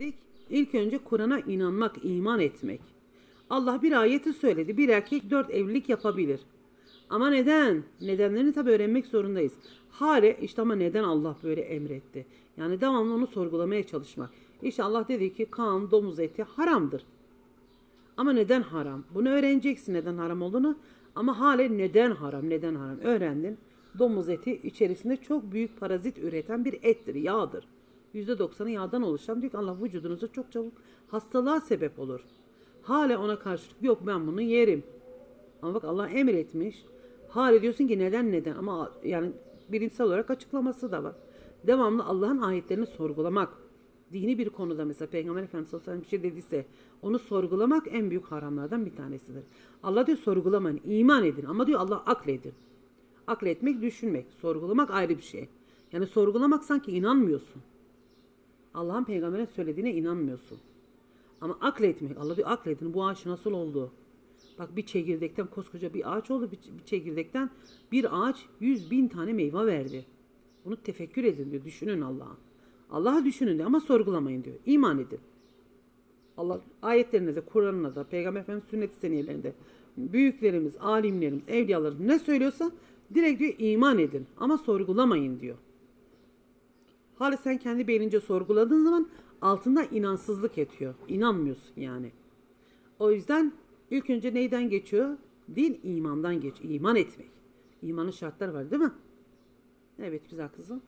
dedik? İlk önce Kur'an'a inanmak, iman etmek. Allah bir ayeti söyledi. Bir erkek dört evlilik yapabilir. Ama neden? Nedenlerini tabi öğrenmek zorundayız. Hale işte ama neden Allah böyle emretti? Yani devamlı onu sorgulamaya çalışmak. İşte dedi ki kan, domuz eti haramdır. Ama neden haram? Bunu öğreneceksin neden haram olduğunu. Ama hale neden haram, neden haram öğrendin. Domuz eti içerisinde çok büyük parazit üreten bir ettir, yağdır. %90'ı yağdan oluşan diyor ki Allah vücudunuza çok çabuk hastalığa sebep olur. Hale ona karşılık yok ben bunu yerim. Ama bak Allah emretmiş. Hale diyorsun ki neden neden ama yani bilimsel olarak açıklaması da var. Devamlı Allah'ın ayetlerini sorgulamak. Dini bir konuda mesela Peygamber Efendimiz sallallahu bir şey dediyse onu sorgulamak en büyük haramlardan bir tanesidir. Allah diyor sorgulamayın, iman edin ama diyor Allah akledin. Akletmek, düşünmek, sorgulamak ayrı bir şey. Yani sorgulamak sanki inanmıyorsun. Allah'ın peygamberine söylediğine inanmıyorsun. Ama akletmek, Allah diyor akledin bu ağaç nasıl oldu? Bak bir çekirdekten koskoca bir ağaç oldu. Bir, çekirdekten bir ağaç yüz bin tane meyve verdi. Bunu tefekkür edin diyor. Düşünün Allah'a. Allah'ı düşünün diyor ama sorgulamayın diyor. İman edin. Allah ayetlerinde de Kur'an'ında da Peygamber Efendimiz sünnet seniyelerinde büyüklerimiz, alimlerimiz, evliyalarımız ne söylüyorsa direkt diyor iman edin ama sorgulamayın diyor. Hali sen kendi beynince sorguladığın zaman altında inansızlık yatıyor. İnanmıyorsun yani. O yüzden ilk önce neyden geçiyor? Din imandan geç. İman etmek. İmanın şartları var değil mi? Evet güzel kızım.